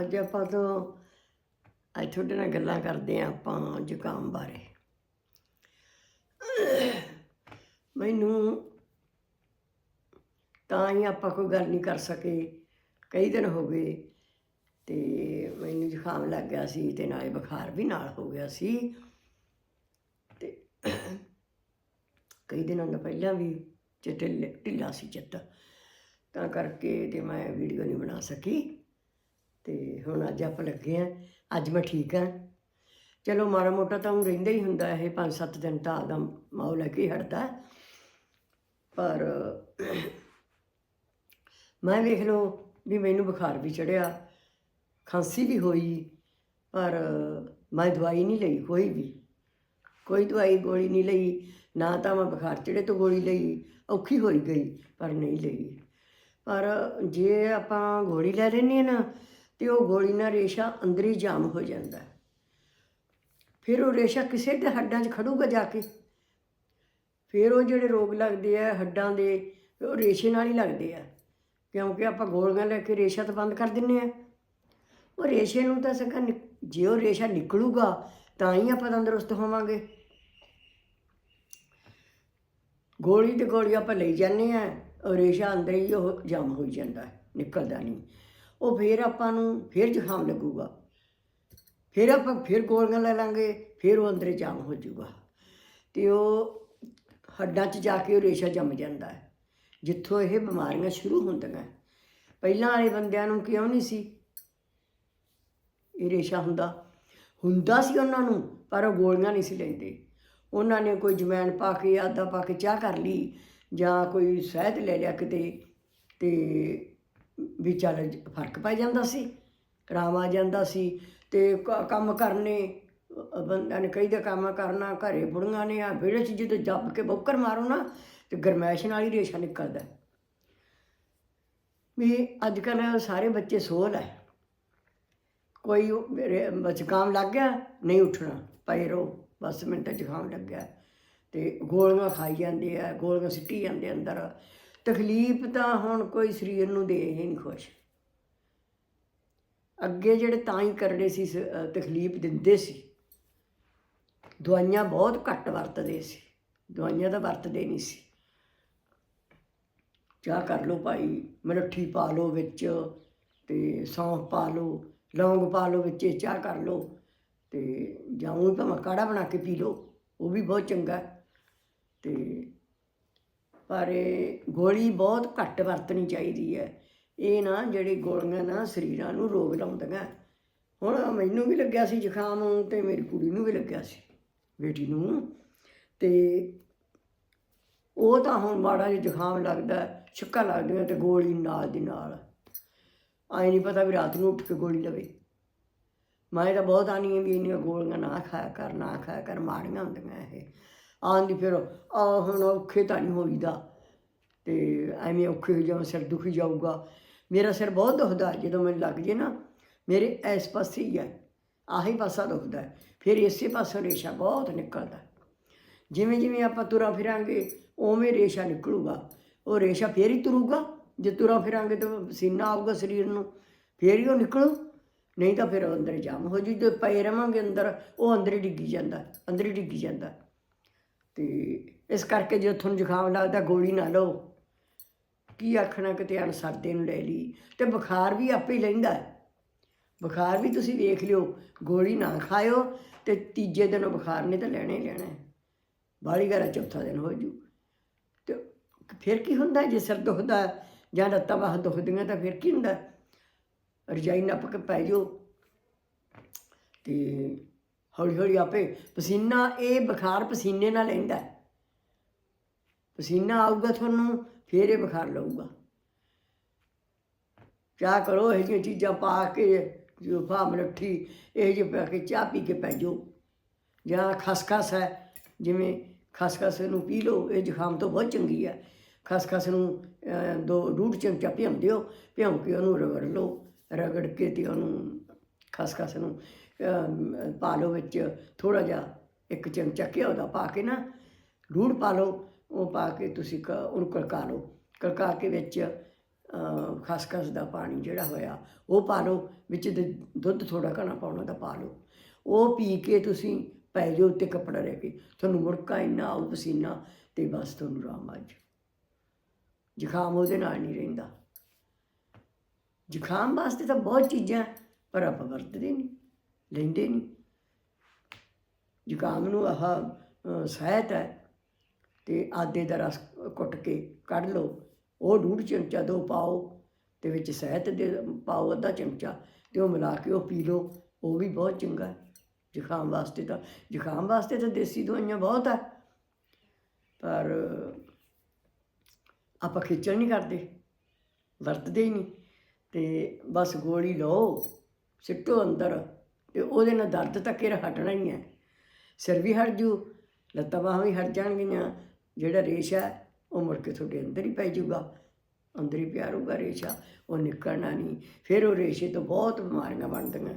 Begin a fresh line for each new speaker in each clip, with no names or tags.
ਅੱਜ ਆਪਾਂ ਤੋਂ ਅੱਜ ਤੁਹਾਡੇ ਨਾਲ ਗੱਲਾਂ ਕਰਦੇ ਆਂ ਆਪਾਂ ਜ਼ੁਕਾਮ ਬਾਰੇ। ਮੈਨੂੰ ਤਾਂ ਹੀ ਆਪਾਂ ਕੋਈ ਗੱਲ ਨਹੀਂ ਕਰ ਸਕੇ। ਕਈ ਦਿਨ ਹੋ ਗਏ ਤੇ ਮੈਨੂੰ ਜ਼ੁਕਾਮ ਲੱਗ ਗਿਆ ਸੀ ਤੇ ਨਾਲੇ ਬੁਖਾਰ ਵੀ ਨਾਲ ਹੋ ਗਿਆ ਸੀ। ਤੇ ਕਈ ਦਿਨਾਂ ਦਾ ਪਹਿਲਾਂ ਵੀ ਚਿੱਟੇ ਢਿੱਲਾ ਸੀ ਚਿੱਤ। ਤਾਂ ਕਰਕੇ ਤੇ ਮੈਂ ਵੀਡੀਓ ਨਹੀਂ ਬਣਾ ਸਕੀ। ਤੇ ਹੁਣ ਅੱਜ ਆਪਾਂ ਲੱਗੇ ਆ ਅੱਜ ਮੈਂ ਠੀਕ ਆ ਚਲੋ ਮਾੜਾ ਮੋਟਾ ਤਾਂ ਉਹ ਰਹਿੰਦਾ ਹੀ ਹੁੰਦਾ, ਇਹ 5-7 ਦਿਨ ਤਾਂ ਆਦਾ ਮਾਹੌਲ ਹੈ ਕਿ ਹਟਦਾ। ਪਰ ਮੈਂ ਵੇਖ ਲਓ ਵੀ ਮੈਨੂੰ ਬੁਖਾਰ ਵੀ ਚੜਿਆ, ਖਾਂਸੀ ਵੀ ਹੋਈ, ਪਰ ਮੈਂ ਦਵਾਈ ਨਹੀਂ ਲਈ ਕੋਈ ਵੀ। ਕੋਈ ਦਵਾਈ ਗੋਲੀ ਨਹੀਂ ਲਈ, ਨਾ ਤਾਂ ਮੈਂ ਬੁਖਾਰ ਚੜੇ ਤੋਂ ਗੋਲੀ ਲਈ, ਔਖੀ ਹੋਈ ਗਈ, ਪਰ ਨਹੀਂ ਲਈ। ਪਰ ਜੇ ਆਪਾਂ ਗੋਲੀ ਲੈ ਲੈਂਦੇ ਹਾਂ ਨਾ ਤੇ ਉਹ ਗੋਲੀ ਨਾਲ ਰੇਸ਼ਾ ਅੰਦਰ ਹੀ ਜਾਮ ਹੋ ਜਾਂਦਾ ਫਿਰ ਉਹ ਰੇਸ਼ਾ ਕਿਸੇ ਦੇ ਹੱਡਾਂ 'ਚ ਖੜੂਗਾ ਜਾ ਕੇ। ਫਿਰ ਉਹ ਜਿਹੜੇ ਰੋਗ ਲੱਗਦੇ ਆ ਹੱਡਾਂ ਦੇ, ਉਹ ਰੇਸ਼ੇ ਨਾਲ ਹੀ ਲੱਗਦੇ ਆ। ਕਿਉਂਕਿ ਆਪਾਂ ਗੋਲੀਆਂ ਲੈ ਕੇ ਰੇਸ਼ਾ ਤਾਂ ਬੰਦ ਕਰ ਦਿੰਨੇ ਆ। ਉਹ ਰੇਸ਼ੇ ਨੂੰ ਤਾਂ ਸਕਾ ਜੇ ਉਹ ਰੇਸ਼ਾ ਨਿਕਲੂਗਾ ਤਾਂ ਹੀ ਆਪਾਂ ਤੰਦਰੁਸਤ ਹੋਵਾਂਗੇ। ਗੋਲੀ ਤੇ ਗੋਲੀ ਆਪਾਂ ਲਈ ਜਾਂਦੇ ਆ, ਉਹ ਰੇਸ਼ਾ ਅੰਦਰ ਹੀ ਉਹ ਜਾਮ ਹੋਈ ਜਾਂਦਾ ਨਿਕਲਦਾ ਨਹੀਂ। ਉਹ ਫਿਰ ਆਪਾਂ ਨੂੰ ਫਿਰ ਜ਼ੁਕਾਮ ਲੱਗੂਗਾ। ਫਿਰ ਆਪਾਂ ਫਿਰ ਗੋਲੀਆਂ ਲੈ ਲਾਂਗੇ, ਫਿਰ ਉਹ ਅੰਦਰ ਜਾਮ ਹੋ ਜਾਊਗਾ। ਤੇ ਉਹ ਹੱਡਾਂ 'ਚ ਜਾ ਕੇ ਉਹ ਰੇਸ਼ਾ ਜੰਮ ਜਾਂਦਾ ਹੈ, ਜਿੱਥੋਂ ਇਹ ਬਿਮਾਰੀਆਂ ਸ਼ੁਰੂ ਹੁੰਦੀਆਂ ਪਹਿਲਾਂ ਵਾਲੇ ਬੰਦਿਆਂ ਨੂੰ ਕਿਉਂ ਨਹੀਂ ਸੀ ਇਹ ਰੇਸ਼ਾ ਹੁੰਦਾ? ਹੁੰਦਾ ਸੀ ਉਹਨਾਂ ਨੂੰ, ਪਰ ਉਹ ਗੋਲੀਆਂ ਨਹੀਂ ਸੀ ਲੈਂਦੇ। ਉਹਨਾਂ ਨੇ ਕੋਈ ਜਮੈਣ ਪਾ ਕੇ, ਆਦਾ ਪਾ ਕੇ ਚਾਹ ਕਰ ਲਈ ਜਾਂ ਕੋਈ ਸ਼ਹਿਦ ਲੈ ਲਿਆ ਕਿਤੇ ਤੇ ਵੀ ਚੱਲ ਫ਼ਰਕ ਪੈ ਜਾਂਦਾ ਸੀ, ਆਰਾਮ ਆ ਜਾਂਦਾ ਸੀ ਤੇ ਕ- ਕੰਮ ਕਰਨੇ, ਅ- ਬੰਦਿਆਂ ਨੇ ਕਈ ਦਾ ਕੰਮ ਕਰਨਾ, ਘਰੇ ਬੁੜੀਆਂ ਨੇ ਆ, ਵਿਹੜੇ 'ਚ ਜਦੋਂ ਜੱਪ ਕੇ ਬੋਕਰ ਮਾਰੋ ਨਾ ਤੇ ਗਰਮੈਸ਼ ਨਾਲ ਹੀ ਰੇਸ਼ਾ ਨਿਕਲਦਾ ਵੀ ਅੱਜ ਕੱਲ੍ਹ ਸਾਰੇ ਬੱਚੇ ਸੋਲ ਹੈ ਕੋਈ ਉਹ ਮੇਰੇ ਜ਼ੁਕਾਮ ਲੱਗ ਗਿਆ, ਨਹੀਂ ਉੱਠਣਾ, ਪਏ ਰਹੋ, ਬਸ ਮੈਨੂੰ ਤਾਂ ਜ਼ੁਕਾਮ ਲੱਗਿਆ। ਤੇ ਗੋਲੀਆਂ ਖਾਈ ਜਾਂਦੇ ਆ, ਗੋਲੀਆਂ ਸਿੱਟੀ ਜਾਂਦੇ ਅੰਦਰ। ਤਕਲੀਫ ਤਾਂ ਹੁਣ ਕੋਈ ਸਰੀਰ ਨੂੰ ਦੇ ਹੀ ਨਹੀਂ ਖੁਸ਼। ਅੱਗੇ ਜਿਹੜੇ ਤਾਂ ਹੀ ਕਰੜੇ ਸੀ, ਸ- ਅਹ, ਤਕਲੀਫ ਦਿੰਦੇ ਸੀ। ਦਵਾਈਆਂ ਬਹੁਤ ਘੱਟ ਵਰਤਦੇ ਸੀ। ਦਵਾਈਆਂ ਤਾਂ ਵਰਤਦੇ ਨਹੀਂ ਸੀ। ਚਾਹ ਕਰ ਲਓ ਭਾਈ ਮਲੱਠੀ ਪਾ ਲਓ ਵਿੱਚ ਤੇ ਸੌਂਫ ਪਾ ਲਓ, ਲੌਂਗ ਪਾ ਲਓ ਵਿੱਚ, ਚਾਹ ਕਰ ਲਓ ਤੇ ਜਾਂ ਉਹ ਭਾਵੇਂ ਕਾੜਾ ਬਣਾ ਕੇ ਪੀ ਲਓ, ਉਹ ਵੀ ਬਹੁਤ ਚੰਗਾ। ਹੈ। ਤੇ ਪਰ ਇਹ ਗੋਲੀ ਬਹੁਤ ਘੱਟ ਵਰਤਣੀ ਚਾਹੀਦੀ ਹੈ। ਇਹ ਨਾ ਜਿਹੜੀ ਗੋਲੀਆਂ ਨਾ ਸਰੀਰਾਂ ਨੂੰ ਰੋਗ ਲਾਉਂਦੀਆਂ। ਹੁਣ ਮੈਨੂੰ ਵੀ ਲੱਗਿਆ ਸੀ ਜ਼ੁਕਾਮ ਤੇ ਮੇਰੀ ਕੁੜੀ ਨੂੰ ਵੀ ਲੱਗਿਆ ਸੀ, ਬੇਟੀ ਨੂੰ। ਤੇ ਉਹ ਤਾਂ ਹੁਣ ਮਾੜਾ ਜਿਹਾ ਜ਼ੁਕਾਮ ਲੱਗਦਾ, ਛਿੱਕਾ ਲੱਗਦੀਆਂ ਤੇ ਗੋਲੀ ਨਾਲ ਦੀ ਨਾਲ। ਆਈ ਨਹੀਂ ਪਤਾ ਵੀ ਰਾਤ ਨੂੰ ਉੱਠ ਕੇ ਗੋਲੀ ਲਵੇ। ਮੈਂ ਤਾਂ ਬਹੁਤ ਆਨੀ ਵੀ ਇੰਨੀਆਂ ਗੋਲੀਆਂ ਨਾ ਖਾਇਆ ਕਰ, ਨਾ ਖਾਇਆ ਕਰ, ਮਾੜੀਆਂ ਹੁੰਦੀਆਂ ਇਹ। ਆਂਦੀ ਫਿਰ, ਆ ਹੁਣ ਔਖੇ ਤਾਂ ਨਹੀਂ ਹੋਈਦਾ। ਤੇ ਐਵੇਂ ਔਖੇ ਹੋ ਜਾਵਾਂ, ਸਿਰ ਦੁਖੀ ਜਾਊਗਾ। ਮੇਰਾ ਸਿਰ ਬਹੁਤ ਦੁਖਦਾ, ਜਦੋਂ ਮੈਨੂੰ ਲੱਗ ਜੇ ਨਾ, ਮੇਰੇ ਇਸ ਪਾਸੇ ਹੀ ਹੈ ਆਹੀ ਪਾਸਾ ਦੁਖਦਾ। ਹੈ ਫਿਰ ਇਸੇ ਪਾਸੋਂ ਰੇਸ਼ਾ ਬਹੁਤ ਨਿਕਲਦਾ। ਜਿਵੇਂ ਜਿਵੇਂ ਆਪਾਂ ਤੁਰਾਂ ਫਿਰਾਂਗੇ, ਉਵੇਂ ਰੇਸ਼ਾ ਨਿਕਲੂਗਾ। ਉਹ ਰੇਸ਼ਾ ਫੇਰ ਹੀ ਤੁਰੂਗਾ। ਜੇ ਤੁਰਾਂ ਫਿਰਾਂਗੇ ਤਾਂ ਪਸੀਨਾ ਆਊਗਾ ਸਰੀਰ ਨੂੰ, ਫੇਰ ਹੀ ਉਹ ਨਿਕਲੂ। ਨਹੀਂ ਤਾਂ ਫਿਰ ਅੰਦਰ ਜਾਮ ਹੋ ਜੂ। ਜੇ ਪਏ ਰਵਾਂਗੇ ਅੰਦਰ, ਉਹ ਅੰਦਰ ਹੀ ਡਿੱਗੀ ਜਾਂਦਾ, ਅੰਦਰ ਹੀ ਡਿੱਗੀ ਜਾਂਦਾ। ਤੇ ਇਸ ਕਰਕੇ ਜੇ ਤੁਹਾਨੂੰ ਜ਼ੁਕਾਮ ਲੱਗਦਾ ਗੋਲੀ ਨਾ ਲਓ। ਕੀ ਆਖਣਾ ਕਿਤੇ ਅਣਸਰਦੇ ਨੂੰ ਲੈ ਲਈ। ਤੇ ਬੁਖਾਰ ਵੀ ਆਪੇ ਹੀ ਲੈਂਦਾ ਬੁਖਾਰ ਵੀ ਤੁਸੀਂ ਵੇਖ ਲਿਓ, ਗੋਲੀ ਨਾ ਖਾਇਓ ਤੇ ਤੀਜੇ ਦਿਨ ਉਹ ਬੁਖਾਰ ਨੇ ਤਾਂ ਲੈਣਾ ਹੀ ਲੈਣਾ ਹੈ। ਬਾਹਲੀ ਘਰਾ ਚੌਥਾ ਦਿਨ ਹੋ ਜੂ। ਤੇ ਫਿਰ ਕੀ ਹੁੰਦਾ ਜੇ ਸਿਰ ਦੁਖਦਾ ਜਾਂ ਲੱਤਾਂ ਬਾਹਾਂ ਦੁਖਦੀਆਂ ਤਾਂ ਫਿਰ ਕੀ ਹੁੰਦਾ? ਰਜਾਈ ਨੱਪ ਕੇ ਪੈ ਜਾਓ। ਤੇ ਹੌਲੀ ਹੌਲੀ ਆਪੇ ਪਸੀਨਾ, ਇਹ ਬੁਖਾਰ ਪਸੀਨੇ ਨਾਲ ਲੈਂਦਾ ਪਸੀਨਾ ਆਊਗਾ ਤੁਹਾਨੂੰ, ਫਿਰ ਇਹ ਬੁਖਾਰ ਲਊਗਾ। ਚਾਹ ਕਰੋ, ਇਹ ਜਿਹੀਆਂ ਚੀਜ਼ਾਂ ਪਾ ਕੇ, ਜੋ ਮਲੱਠੀ ਇਹ ਜਿਹੇ ਪਾ ਕੇ ਚਾਹ ਪੀ ਕੇ ਪੈ ਜਾਓ। ਜਾਂ ਖਸਖਸ ਹੈ, ਜਿਵੇਂ ਖਸਖਸ ਨੂੰ ਪੀ ਲਓ, ਇਹ ਜ਼ੁਕਾਮ ਤੋਂ ਬਹੁਤ ਚੰਗੀ ਹੈ। ਖਸਖਸ ਨੂੰ ਦੋ ਡੂਢ ਚਮਚਾ ਭਿਉਂ ਦਿਓ ਭਿਉਂ ਕੇ ਉਹਨੂੰ ਰਗੜ ਲਓ, ਰਗੜ ਕੇ ਤੇ ਉਹਨੂੰ ਖਸਖਸ ਨੂੰ ਪਾ ਲਓ ਵਿੱਚ ਥੋੜ੍ਹਾ ਜਿਹਾ ਇੱਕ ਚਮਚਾ ਘਿਓ ਦਾ ਪਾ ਕੇ ਨਾ, ਲੂਣ ਪਾ ਲਓ, ਉਹ ਪਾ ਕੇ ਤੁਸੀਂ ਕ- ਉਹਨੂੰ ਕੜਕਾ ਲਓ। ਕੜਕਾ ਕੇ ਵਿੱਚ ਖਸਖਸ ਦਾ ਪਾਣੀ ਜਿਹੜਾ ਹੋਇਆ, ਉਹ ਪਾ ਲਓ, ਵਿੱਚ ਦ- ਦੁੱਧ ਥੋੜਾ ਘਣਾ ਪਾਉਣਾ ਤਾਂ ਪਾ ਲਓ। ਉਹ ਪੀ ਕੇ ਤੁਸੀਂ ਪੈ ਜਾਓ ਉੱਤੇ ਕੱਪੜਾ ਰਹਿ ਕੇ। ਤੁਹਾਨੂੰ ਮੁੜਕਾ ਇੰਨਾ ਆਉ ਪਸੀਨਾ ਤੇ ਬਸ ਤੁਹਾਨੂੰ ਆਰਾਮ ਆ ਜਾਊ। ਜ਼ੁਕਾਮ ਉਹਦੇ ਨਾਲ ਨਹੀਂ ਰਹਿੰਦਾ। ਜ਼ੁਕਾਮ ਵਾਸਤੇ ਤਾਂ ਬਹੁਤ ਚੀਜ਼ਾਂ ਪਰ ਆਪਾਂ ਵਰਤਦੇ ਨਹੀਂ। ਲੈਂਦੇ ਨਹੀਂ। ਜ਼ੁਕਾਮ ਨੂੰ ਆਹ ਸਹਿਤ ਹੈ ਤੇ ਆਦੇ ਦਾ ਰਸ ਕੁੱਟ ਕੇ ਕੱਢ ਲਓ। ਉਹ ਡੂਢ ਚਮਚਾ ਦੋ ਪਾਓ ਤੇ ਵਿੱਚ ਸਹਿਤ ਦੇ ਪਾਓ ਅੱਧਾ ਚਮਚਾ ਤੇ ਉਹ ਮਿਲਾ ਕੇ ਉਹ ਪੀ ਲਓ। ਉਹ ਵੀ ਬਹੁਤ ਚੰਗਾ ਹੈ। ਜ਼ੁਕਾਮ ਵਾਸਤੇ ਤਾਂ, ਜ਼ੁਕਾਮ ਵਾਸਤੇ ਤਾਂ ਦੇਸੀ ਦਵਾਈਆਂ ਬਹੁਤ ਹੈ। ਪਰ ਆਪਾਂ ਖੇਚਲ ਨਹੀਂ ਕਰਦੇ, ਵਰਤਦੇ ਹੀ ਨਹੀਂ ਤੇ ਬਸ ਗੋਲੀ ਲਓ, ਸਿੱਟੋ ਅੰਦਰ। ਤੇ ਉਹਦੇ ਨਾਲ ਦਰਦ ਤਾਂ ਕਿਰ ਹਟਣਾ ਹੀ ਹੈ। ਸਿਰ ਵੀ ਹਟ ਜੂ ਲੱਤਾਂ ਬਾਹਾਂ ਵੀ ਹਟ ਜਾਣਗੀਆਂ। ਜਿਹੜਾ ਰੇਸ਼ਾ ਹੈ, ਉਹ ਮੁੜ ਕੇ ਤੁਹਾਡੇ ਅੰਦਰ ਹੀ ਪੈ ਜਾਊਗਾ ਅੰਦਰ ਹੀ ਪਿਆ ਰਹੂਗਾ ਰੇਸ਼ਾ ਉਹ ਨਿਕਲਣਾ ਨਹੀਂ। ਫਿਰ ਉਹ ਰੇਸ਼ੇ ਤੋਂ ਬਹੁਤ ਬਿਮਾਰੀਆਂ ਬਣਦੀਆਂ।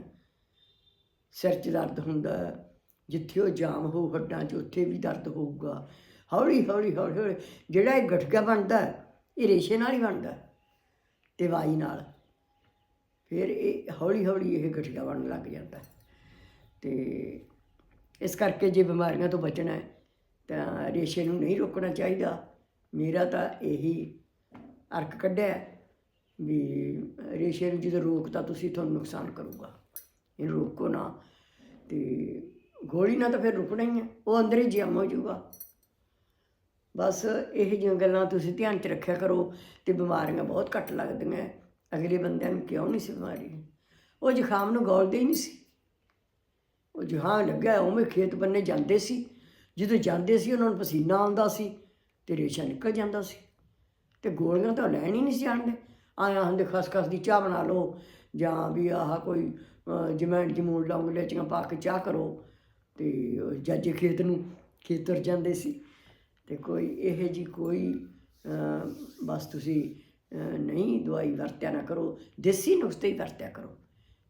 ਸਿਰ 'ਚ ਦਰਦ ਹੁੰਦਾ ਜਿੱਥੇ ਉਹ ਜਾਮ ਹੋ ਹੱਡਾਂ 'ਚ ਉੱਥੇ ਵੀ ਦਰਦ ਹੋਊਗਾ। ਹੌਲੀ ਹੌਲੀ ਹੌਲੀ ਹੌਲੀ ਜਿਹੜਾ ਇਹ ਗਠਕਾ ਬਣਦਾ ਇਹ ਰੇਸ਼ੇ ਨਾਲ ਹੀ ਬਣਦਾ ਹੈ ਤੇ ਵਾਈ ਨਾਲ। ਫਿਰ ਇਹ ਹੌਲੀ ਹੌਲੀ ਇਹ ਗਠਕਾ ਬਣਨ ਲੱਗ ਜਾਂਦਾ ਤੇ ਇਸ ਕਰਕੇ ਜੇ ਬਿਮਾਰੀਆਂ ਤੋਂ ਬਚਣਾ ਹੈ, ਤਾਂ ਰੇਸ਼ੇ ਨੂੰ ਨਹੀਂ ਰੋਕਣਾ ਚਾਹੀਦਾ। ਮੇਰਾ ਤਾਂ ਇਹੀ ਅਰਕ ਕੱਢਿਆ ਵੀ ਰੇਸ਼ੇ ਨੂੰ ਜਦੋਂ ਰੋਕਤਾ ਤੁਸੀਂ ਤੁਹਾਨੂੰ ਨੁਕਸਾਨ ਕਰੂਗਾ। ਇਹ ਰੋਕੋ ਨਾ ਤੇ ਗੋਲੀ ਨਾਲ ਤਾਂ ਫਿਰ ਰੁਕਣਾ ਹੀ ਹੈ, ਉਹ ਅੰਦਰ ਹੀ ਜੰਮ ਹੋ ਜਾਊਗਾ ਬਸ ਇਹ ਜਿਹੀਆਂ ਗੱਲਾਂ ਤੁਸੀਂ ਧਿਆਨ 'ਚ ਰੱਖਿਆ ਕਰੋ ਤੇ ਬਿਮਾਰੀਆਂ ਬਹੁਤ ਘੱਟ ਲੱਗਦੀਆਂ ਅਗਲੇ ਬੰਦਿਆਂ ਨੂੰ ਕਿਉਂ ਨਹੀਂ ਸੀ ਬਿਮਾਰੀ? ਉਹ ਜ਼ੁਕਾਮ ਨੂੰ ਗੋਲਦੇ ਹੀ ਨਹੀਂ ਸੀ। ਉਹ ਜ਼ੁਕਾਮ ਲੱਗਿਆ ਉਵੇਂ ਖੇਤ ਬੰਨੇ ਜਾਂਦੇ ਸੀ। ਜਦੋਂ ਜਾਂਦੇ ਸੀ ਉਹਨਾਂ ਨੂੰ ਪਸੀਨਾ ਆਉਂਦਾ ਸੀ ਤੇ ਰੇਸ਼ਾ ਨਿਕਲ ਜਾਂਦਾ ਸੀ। ਤੇ ਗੋਲੀਆਂ ਤਾਂ ਲੈਣ ਹੀ ਨਹੀਂ ਸੀ ਜਾਣਦੇ ਆਇਆ ਹੁੰਦੇ ਖਸਖਸ ਦੀ ਚਾਹ ਬਣਾ ਲਓ ਜਾਂ ਵੀ ਆਹ ਕੋਈ ਅਹ, ਜਮੈਣ ਜਮੂਣ ਲੌਂਗ ਲੈਚੀਆਂ ਪਾ ਕੇ ਚਾਹ ਕਰੋ। ਤੇ ਜੱਜ ਖੇਤ ਨੂੰ ਖੇਤਰ ਜਾਂਦੇ ਸੀ। ਤੇ ਕੋਈ ਇਹ ਜੀ ਕੋਈ ਬਸ ਤੁਸੀਂ ਨਹੀਂ ਦਵਾਈ ਵਰਤਿਆ ਨਾ ਕਰੋ। ਦੇਸੀ ਨੁਸਖੇ ਹੀ ਵਰਤਿਆ ਕਰੋ।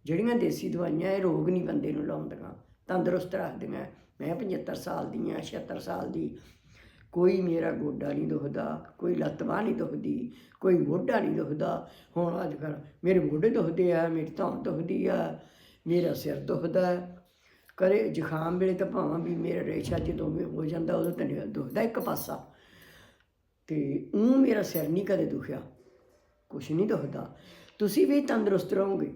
ਜਿਹੜੀਆਂ ਦੇਸੀ ਦਵਾਈਆਂ ਇਹ ਰੋਗ ਨਹੀਂ ਬੰਦੇ ਨੂੰ ਲਾਉਂਦੀਆਂ, ਤੰਦਰੁਸਤ ਰੱਖਦੀਆਂ। ਮੈਂ 75 ਸਾਲ ਦੀ ਹਾਂ 76 ਸਾਲ ਦੀ। ਕੋਈ ਮੇਰਾ ਗੋਡਾ ਨਹੀਂ ਦੁਖਦਾ, ਕੋਈ ਲੱਤ ਬਾਂਹ ਨਹੀਂ ਦੁਖਦੀ, ਕੋਈ ਮੋਢਾ ਨਹੀਂ ਦੁਖਦਾ। ਹੁਣ ਅੱਜ ਕੱਲ੍ਹ ਮੇਰੇ ਮੋਢੇ ਦੁਖਦੇ ਆ, ਮੇਰੀ ਧੌਣ ਦੁਖਦੀ ਆ, ਮੇਰਾ ਸਿਰ ਦੁਖਦਾ। ਹੈ। ਕਦੇ ਜ਼ੁਕਾਮ ਵੇਲੇ ਤਾਂ ਭਾਵਾਂ ਵੀ ਮੇਰਾ ਰੇਸ਼ਾ ਜਦੋਂ ਵੀ ਹੋ ਜਾਂਦਾ, ਉਦੋਂ ਤਾਂ ਦੁਖਦਾ ਇੱਕ ਪਾਸਾ। ਤੇ ਉਹ ਮੇਰਾ ਸਿਰ ਨਹੀਂ ਕਦੇ ਦੁਖਿਆ। ਕੁਛ ਨਹੀਂ ਦੁਖਦਾ। ਤੁਸੀਂ ਵੀ ਤੰਦਰੁਸਤ ਰਹੋਗੇ।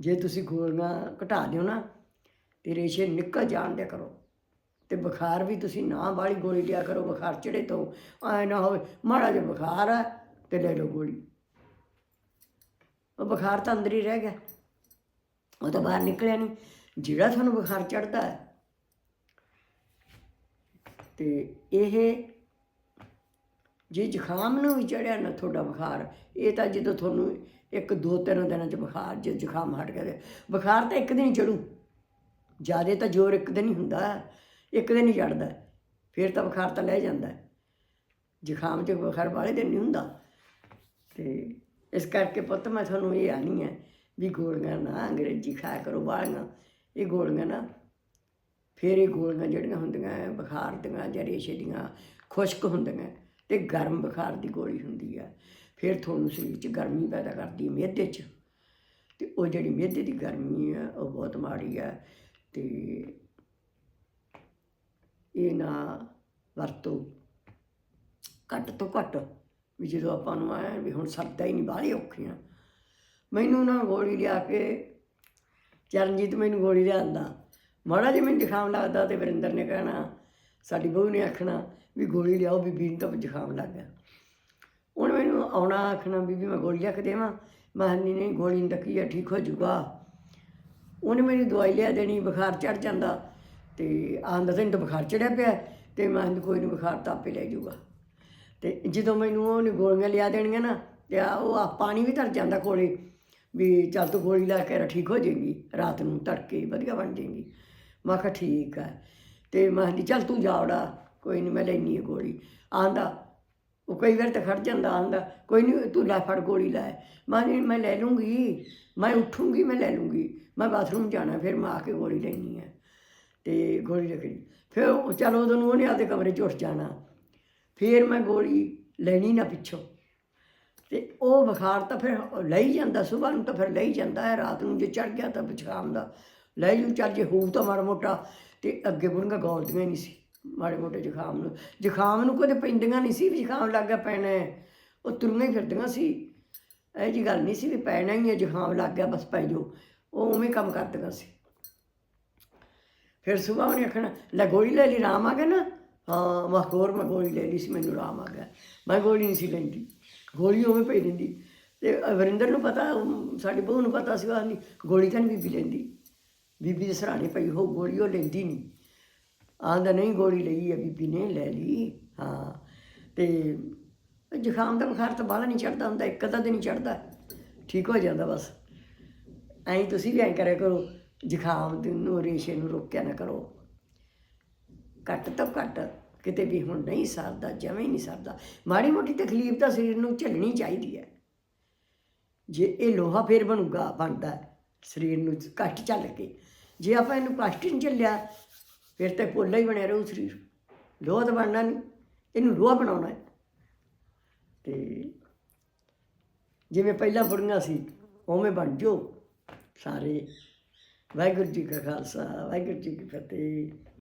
ਜੇ ਤੁਸੀਂ ਗੋਲੀਆਂ ਘਟਾ ਦਿਓ ਨਾ ਤੇ ਰੇਸ਼ੇ ਨਿਕਲ ਜਾਣ ਦਿਆ ਕਰੋ। ਤੇ ਬੁਖਾਰ ਵੀ ਤੁਸੀਂ ਨਾ ਵਾਲੀ ਗੋਲੀ ਲਿਆ ਕਰੋ, ਬੁਖਾਰ ਚੜੇ ਤੋਂ। ਐ ਨਾ ਹੋਵੇ, ਮਾੜਾ ਜਿਹਾ ਬੁਖਾਰ ਹੈ ਤੇ ਲੈ ਲਓ ਗੋਲੀ। ਉਹ ਬੁਖਾਰ ਤਾਂ ਅੰਦਰ ਹੀ ਰਹਿ ਗਿਆ। ਉਹ ਤਾਂ ਬਾਹਰ ਨਿਕਲਿਆ ਨਹੀਂ। ਜਿਹੜਾ ਤੁਹਾਨੂੰ ਬੁਖਾਰ ਚੜਦਾ ਹੈ। ਤੇ ਇਹ ਜੇ ਜ਼ੁਕਾਮ ਨੂੰ ਵੀ ਚੜਿਆ ਨਾ ਤੁਹਾਡਾ ਬੁਖਾਰ, ਇਹ ਤਾਂ ਜਦੋਂ ਤੁਹਾਨੂੰ ਇੱਕ ਦੋ ਤਿੰਨ ਦਿਨਾਂ ਚ ਬੁਖਾਰ, ਜੇ ਜ਼ੁਕਾਮ ਹਟ ਗਿਆ ਤੇ ਬੁਖਾਰ ਤਾਂ ਇੱਕ ਦਿਨ ਹੀ ਚੜੂ। ਜਿਆਦੇ ਤਾਂ ਜ਼ੋਰ ਇੱਕ ਦਿਨ ਹੀ ਹੁੰਦਾ, ਇੱਕ ਦਿਨ ਹੀ ਚੜਦਾ, ਫਿਰ ਤਾਂ ਬੁਖਾਰ ਤਾਂ ਲੈ ਜਾਂਦਾ। ਹੈ। ਜ਼ੁਕਾਮ ਚ ਬੁਖਾਰ ਵਾਲੇ ਦਿਨ ਨਹੀਂ ਹੁੰਦਾ। ਤੇ ਇਸ ਕਰਕੇ ਪੁੱਤ ਮੈਂ ਤੁਹਾਨੂੰ ਇਹ ਆਣੀ ਹੈ ਵੀ ਗੋਲੀਆਂ ਨਾ ਅੰਗਰੇਜ਼ੀ ਖਾਇਆ ਕਰੋ ਬਾਲੀਆਂ ਇਹ ਗੋਲੀਆਂ ਨਾ ਫਿਰ ਇਹ ਗੋਲੀਆਂ ਜਿਹੜੀਆਂ ਹੁੰਦੀਆਂ, ਬੁਖਾਰ ਦੀਆਂ ਜਾਂ ਰੇਸ਼ੇ ਦੀਆਂ ਖੁਸ਼ਕ ਹੁੰਦੀਆਂ। ਤੇ ਗਰਮ ਬੁਖਾਰ ਦੀ ਗੋਲੀ ਹੁੰਦੀ ਹੈ ਫਿਰ ਤੁਹਾਨੂੰ ਸਰੀਰ 'ਚ ਗਰਮੀ ਪੈਦਾ ਕਰਦੀ ਹੈ ਮਿਹਦੇ 'ਚ। ਤੇ ਉਹ ਜਿਹੜੀ ਮਿਹਦੇ ਦੀ ਗਰਮੀ ਹੈ ਉਹ ਬਹੁਤ ਮਾੜੀ ਹੈ ਤੇ ਇਹ ਨਾ ਵਰਤੋ ਘੱਟ ਤੋਂ ਘੱਟ ਵੀ ਜਦੋਂ ਆਪਾਂ ਨੂੰ ਆਇਆ ਵੀ ਹੁਣ ਸਰਦਾ ਹੀ ਨਹੀਂ, ਬਾਹਲੀ ਔਖੀਆਂ ਮੈਨੂੰ ਨਾ ਗੋਲੀ ਲਿਆ ਕੇ, ਚਰਨਜੀਤ ਮੈਨੂੰ ਗੋਲੀ ਲਿਆਂਦਾ। ਮਾੜਾ ਜਿਹਾ ਮੈਨੂੰ ਜ਼ੁਕਾਮ ਲੱਗਦਾ ਤੇ ਵਰਿੰਦਰ ਨੇ ਕਹਿਣਾ ਸਾਡੀ ਬਹੂ ਨੇ ਆਖਣਾ ਵੀ ਗੋਲੀ ਲਿਆਓ, ਬੀਬੀ ਨੂੰ ਤਾਂ ਜ਼ੁਕਾਮ ਲੱਗ ਗਿਆ। ਉਹਨੇ ਮੈਨੂੰ ਆਉਣਾ ਆਖਣਾ, ਬੀਬੀ ਮੈਂ ਗੋਲੀ ਲਿਆ ਕੇ ਦੇਵਾਂ? ਮੈਂ ਕਿਹਾ, ਨਹੀਂ ਨਹੀਂ, ਗੋਲੀ ਨਾਲ ਤੱਕੀ ਆ, ਠੀਕ ਹੋ ਜਾਊਗਾ ਉਹਨੇ ਮੈਨੂੰ ਦਵਾਈ ਲਿਆ ਦੇਣੀ, ਬੁਖਾਰ ਚੜ ਜਾਂਦਾ। ਤੇ ਆਂਦਾ ਤੈਨੂੰ ਤਾਂ ਬੁਖਾਰ ਚੜਿਆ ਪਿਆ। ਤੇ ਮੈਂ ਕਿਹਾ, ਕੋਈ ਨਹੀਂ ਬੁਖਾਰ ਤਾਂ ਆਪੇ ਲੈ ਜਾਊਗਾ ਤੇ ਜਦੋਂ ਮੈਨੂੰ ਉਹਨੇ ਗੋਲੀਆਂ ਲਿਆ ਦੇਣੀਆਂ ਨਾ, ਤੇ ਉਹ ਆ ਪਾਣੀ ਵੀ ਧਰ ਜਾਂਦਾ ਕੋਲੇ, ਵੀ ਚੱਲ ਤੂੰ ਗੋਲੀ ਲੈ ਕੇ ਰ ਠੀਕ ਹੋ ਜਾਏਗੀ ਰਾਤ ਨੂੰ ਤੜਕੇ ਵਧੀਆ ਬਣ ਜਾਏਗੀ ਮੈਂ ਕਿਹਾ, ਠੀਕ ਹੈ ਤੇ ਮੈਂ ਕਹਿੰਦੀ ਚੱਲ ਤੂੰ ਜਾਵੜਾ ਕੋਈ ਨਹੀਂ ਮੈਂ ਲੈਣੀ ਹੈ ਗੋਲੀ। ਆਂਦਾ ਉਹ ਕਈ ਵਾਰ ਤਾਂ ਖੜ ਜਾਂਦਾ ਆਂਦਾ ਕੋਈ ਨਹੀਂ ਤੂੰ ਲੈ ਫੜ ਗੋਲੀ ਲੈ। ਮੈਂ ਨਹੀਂ ਮੈਂ ਲੈ ਲੂੰਗੀ, ਮੈਂ ਉੱਠੂੰਗੀ, ਮੈਂ ਲੈ ਲੂੰਗੀ। ਮੈਂ ਬਾਥਰੂਮ ਜਾਣਾ, ਫਿਰ ਮੈਂ ਆ ਕੇ ਗੋਲੀ ਲੈਣੀ ਹੈ। ਤੇ ਗੋਲੀ ਰੱਖਣੀ ਫਿਰ ਉਹ ਚੱਲ ਉਦੋਂ ਨੂੰ ਉਹਨੇ ਆਪਦੇ ਕਮਰੇ 'ਚ ਉੱਠ ਜਾਣਾ। ਫਿਰ ਮੈਂ ਗੋਲੀ ਲੈਣੀ ਨਾ ਪਿੱਛੋਂ। ਤੇ ਉਹ ਬੁਖਾਰ ਤਾਂ ਫਿਰ ਲਈ ਜਾਂਦਾ ਸਵੇਰ ਨੂੰ ਤਾਂ ਫਿਰ ਲਈ ਜਾਂਦਾ ਹੈ, ਰਾਤ ਨੂੰ ਜੇ ਚੜ ਗਿਆ ਤਾਂ ਜ਼ੁਕਾਮ ਦਾ। ਲੈ ਜੂ, ਚੱਲ ਜੇ ਹੋਊ ਤਾਂ ਮਾੜਾ ਮੋਟਾ। ਤੇ ਅੱਗੇ ਬੁੜੀਆਂ ਗੌਲਦੀਆਂ ਨਹੀਂ ਸੀ, ਮਾੜੇ ਮੋਟੇ ਜ਼ੁਕਾਮ ਨੂੰ। ਜ਼ੁਕਾਮ ਨੂੰ ਕਦੇ ਪੈਂਦੀਆਂ ਨਹੀਂ ਸੀ ਵੀ ਜ਼ੁਕਾਮ ਲੱਗ ਗਿਆ ਪੈਣਾ ਹੈ। ਉਹ ਤੁਰੀਆਂ ਹੀ ਫਿਰਦੀਆਂ ਸੀ। ਇਹ ਜੀ ਗੱਲ ਨਹੀਂ ਸੀ ਵੀ ਪੈਣਾ ਹੀ ਹੈ, ਜ਼ੁਕਾਮ ਲੱਗ ਗਿਆ, ਬਸ ਪੈ ਜਾਓ। ਉਹ ਉਵੇਂ ਕੰਮ ਕਰਦੀਆਂ ਸੀ। ਫਿਰ ਸਵੇਰ ਉਹਨੇ ਆਖਣਾ, ਲੈ ਗੋਲੀ ਲੈ ਲਈ, ਆਰਾਮ ਆ ਗਿਆ ਨਾ? ਹਾਂ, ਮੈਂ ਹੋਰ ਮੈਂ ਗੋਲੀ ਲੈ ਲਈ ਸੀ, ਮੈਨੂੰ ਆਰਾਮ ਆ ਗਿਆ। ਮੈਂ ਗੋਲੀ ਨਹੀਂ ਸੀ ਲੈਂਦੀ। ਗੋਲੀ ਉਵੇਂ ਪਈ ਦਿੰਦੀ। ਤੇ ਵਰਿੰਦਰ ਨੂੰ ਪਤਾ, ਸਾਡੀ ਬਹੂ ਨੂੰ ਪਤਾ ਸੀ ਉਹ ਨਹੀਂ, ਗੋਲੀ ਤਾਂ ਨਹੀਂ ਬੀਬੀ ਲੈਂਦੀ। ਬੀਬੀ ਦੇ ਸਰਾਣੇ ਪਈ ਹੋ ਗੋਲੀ ਉਹ ਲੈਂਦੀ ਨਹੀਂ ਆਂਦਾ ਨਹੀਂ, ਗੋਲੀ ਲਈ ਹੈ ਬੀਬੀ ਨੇ, ਲੈ ਲਈ। ਹਾਂ, ਤੇ ਜ਼ੁਕਾਮ ਦਾ ਬੁਖਾਰ ਤਾਂ ਬਾਹਲਾ ਨਹੀਂ ਚੜਦਾ ਹੁੰਦਾ, ਇੱਕ ਅੱਧਾ ਦਿਨ ਹੀ ਚੜਦਾ ਠੀਕ ਹੋ ਜਾਂਦਾ ਬਸ। ਐਂ ਤੁਸੀਂ ਵੀ ਐਂ ਕਰਿਆ ਕਰੋ, ਜ਼ੁਕਾਮ ਨੂੰ, ਰੇਸ਼ੇ ਨੂੰ ਰੋਕਿਆ ਨਾ ਕਰੋ। ਘੱਟ ਤੋਂ ਘੱਟ ਕਿਤੇ ਵੀ ਹੁਣ ਨਹੀਂ ਸਰਦਾ ਜਵੇਂ ਹੀ ਨਹੀਂ ਸਰਦਾ। ਮਾੜੀ ਮੋਟੀ ਤਕਲੀਫ ਤਾਂ ਸਰੀਰ ਨੂੰ ਝੱਲਣੀ ਚਾਹੀਦੀ ਹੈ। ਜੇ ਇਹ ਲੋਹਾ ਫੇਰ ਬਣੂਗਾ, ਬਣਦਾ ਸਰੀਰ ਨੂੰ ਘੱਟ ਚੱਲ ਕੇ ਜੇ ਆਪਾਂ ਇਹਨੂੰ ਘੱਟ ਨਹੀਂ ਚੱਲਿਆ, ਫਿਰ ਤੇ ਪੋਲਾ ਹੀ ਬਣਿਆ ਰਹੂ ਸਰੀਰ। ਲੋਹਾ ਤਾਂ ਬਣਨਾ ਨਹੀਂ ਇਹਨੂੰ ਲੋਹਾ ਬਣਾਉਣਾ ਹੈ। ਤੇ ਜਿਵੇਂ ਪਹਿਲਾਂ ਬੁੜੀਆਂ ਸੀ, ਉਵੇਂ ਬਣ ਜਾਓ। ਸਾਰੇ। ਵਾਹਿਗੁਰੂ ਜੀ ਕਾ ਖਾਲਸਾ, ਵਾਹਿਗੁਰੂ ਜੀ ਕੀ ਫਤਿਹ।